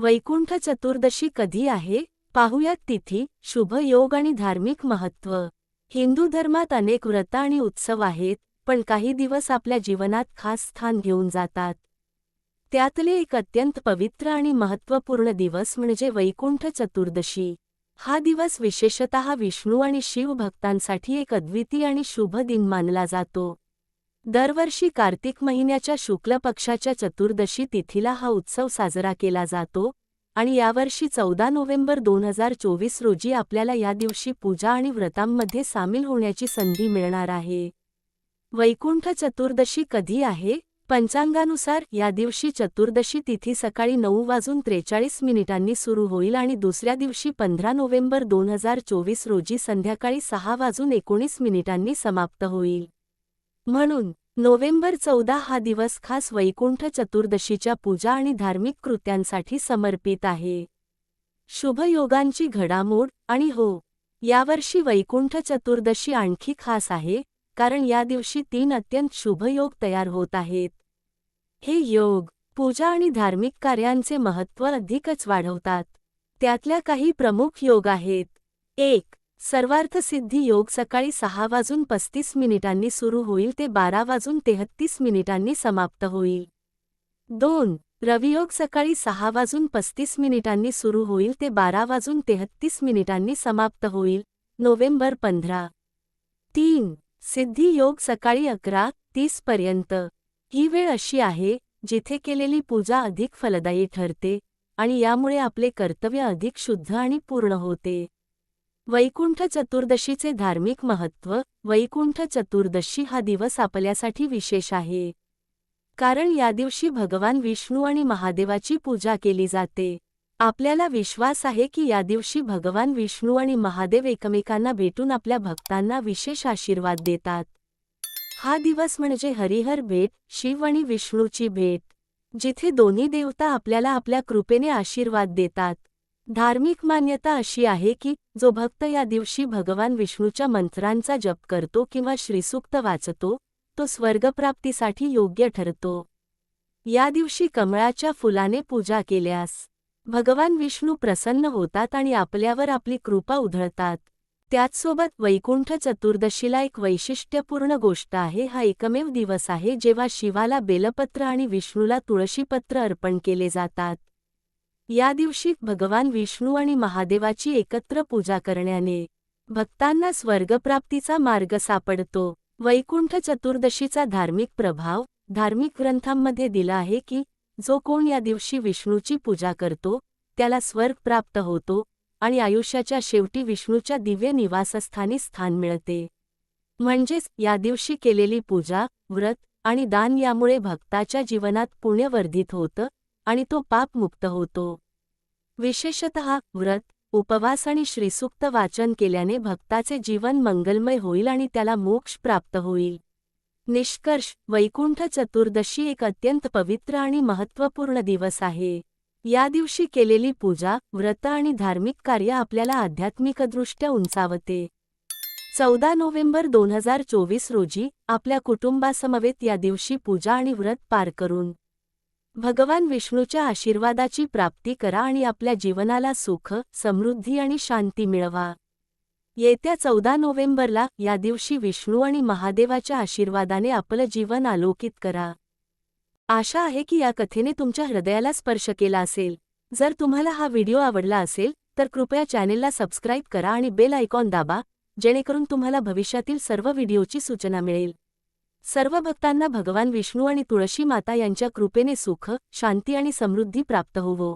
वैकुंठ चतुर्दशी कधी आहे? पाहुयात तिथी शुभ योग आणि धार्मिक महत्त्व. हिंदू धर्मात अनेक व्रत आणि उत्सव आहेत पण काही दिवस आपल्या जीवनात खास स्थान घेऊन जातात. त्यातले एक अत्यंत पवित्र आणि महत्त्वपूर्ण दिवस म्हणजे वैकुंठ चतुर्दशी. हा दिवस विशेषतः विष्णू आणि शिव भक्तांसाठी एक अद्वितीय आणि शुभ दिन मानला जातो. दरवर्षी कार्तिक महिन्याच्या शुक्ल पक्षाच्या चतुर्दशी तिथीला हा उत्सव साजरा केला जातो आणि यावर्षी चौदा नोव्हेंबर दोन हजार चोवीस रोजी आपल्याला या दिवशी पूजा आणि व्रतांमध्ये सामील होण्याची संधी मिळणार आहे. वैकुंठ चतुर्दशी कधी आहे? पंचांगानुसार या दिवशी चतुर्दशी तिथी सकाळी नऊ वाजून त्रेचाळीस मिनिटांनी सुरू होईल आणि दुसऱ्या दिवशी पंधरा नोव्हेंबर दोन हजार चोवीस रोजी संध्याकाळी सहा वाजून एकोणीस मिनिटांनी समाप्त होईल. म्हणून नोव्हेंबर चौदा हा दिवस खास वैकुंठ चतुर्दशीच्या पूजा आणि धार्मिक कृत्यांसाठी समर्पित आहे. शुभयोगांची घडामोड आणि हो यावर्षी वैकुंठ चतुर्दशी आणखी खास आहे कारण या दिवशी तीन अत्यंत शुभयोग तयार होत आहेत. हे योग पूजा आणि धार्मिक कार्यांचे महत्त्व अधिकच वाढवतात. त्यातल्या काही प्रमुख योग आहेत. एक सर्वार्थसिद्धी योग सकाळी सहा वाजून पस्तीस मिनिटांनी सुरू होईल ते बारा वाजून तेहत्तीस मिनिटांनी समाप्त होईल. दोन रवियोग सकाळी सहा वाजून पस्तीस मिनिटांनी सुरू होईल ते बारा वाजून तेहत्तीस मिनिटांनी समाप्त होईल नोव्हेंबर पंधरा. तीन सिद्धी योग सकाळी अकरा तीस पर्यंत. ही वेळ अशी आहे जिथे केलेली पूजा अधिक फलदायी ठरते आणि यामुळे आपले कर्तव्य अधिक शुद्ध आणि पूर्ण होते. वैकुंठ चतुर्दशीचे धार्मिक महत्त्व वैकुंठ चतुर्दशी हा दिवस आपल्यासाठी विशेष आहे. कारण या दिवशी भगवान विष्णू आणि महादेवाची पूजा केली जाते. आपल्याला विश्वास आहे की या दिवशी भगवान विष्णू आणि महादेव एकमेकांना भेटून आपल्या भक्तांना विशेष आशीर्वाद देतात. हा दिवस म्हणजे हरिहर भेट शिव आणि विष्णूची भेट. जिथे दोन्ही देवता आपल्याला आपल्या कृपेने आशीर्वाद देतात. धार्मिक मान्यता अशी आहे की जो भक्त या दिवशी भगवान विष्णूच्या मंत्रांचा जप करतो किंवा श्रीसूक्त वाचतो तो स्वर्गप्राप्तीसाठी योग्य ठरतो. या दिवशी कमळाच्या फुलाने पूजा केल्यास भगवान विष्णू प्रसन्न होतात आणि आपल्यावर आपली कृपा उधळतात. त्याचसोबत वैकुंठ चतुर्दशीला एक वैशिष्ट्यपूर्ण गोष्ट आहे हा एकमेव दिवस आहे जेव्हा शिवाला बेलपत्र आणि विष्णूला तुळशीपत्र अर्पण केले जातात. या दिवशी भगवान विष्णू आणि महादेवाची एकत्र पूजा करण्याने भक्तांना स्वर्गप्राप्तीचा मार्ग सापडतो. वैकुंठ चतुर्दशीचा धार्मिक प्रभाव धार्मिक ग्रंथांमध्ये दिला आहे की जो कोण या दिवशी विष्णूची पूजा करतो त्याला स्वर्ग प्राप्त होतो आणि आयुष्याच्या शेवटी विष्णूच्या दिव्य निवासस्थानी स्थान मिळते. म्हणजेच या दिवशी केलेली पूजा व्रत आणि दान यामुळे भक्ताच्या जीवनात पुण्यवर्धित होतं आणि तो पापमुक्त होतो. विशेषतः व्रत उपवास आणि श्रीसूक्त वाचन केल्याने भक्ताचे जीवन मंगलमय होईल आणि त्याला मोक्ष प्राप्त होईल. निष्कर्ष वैकुंठ चतुर्दशी एक अत्यंत पवित्र आणि महत्त्वपूर्ण दिवस आहे. या दिवशी केलेली पूजा व्रत आणि धार्मिक कार्य आपल्याला आध्यात्मिकदृष्ट्या उंचावते. चौदा नोव्हेंबर दोन हजार चोवीस रोजी आपल्या कुटुंबासमवेत या दिवशी पूजा आणि व्रत पार करून भगवान विष्णूच्या आशीर्वादाची प्राप्ती करा आणि आपल्या जीवनाला सुख समृद्धी आणि शांती मिळवा. येत्या चौदा नोव्हेंबरला या दिवशी विष्णू आणि महादेवाच्या आशीर्वादाने आपलं जीवन आलोकित करा. आशा आहे की या कथेने तुमच्या हृदयाला स्पर्श केला असेल. जर तुम्हाला हा व्हिडिओ आवडला असेल तर कृपया चॅनेलला सबस्क्राईब करा आणि बेल आयकॉन दाबा जेणेकरून तुम्हाला भविष्यातील सर्व व्हिडिओची सूचना मिळेल. सर्व भक्तांना भगवान विष्णू आणि तुळशी माता यांच्या कृपेने सुख शांती आणि समृद्धी प्राप्त होवो.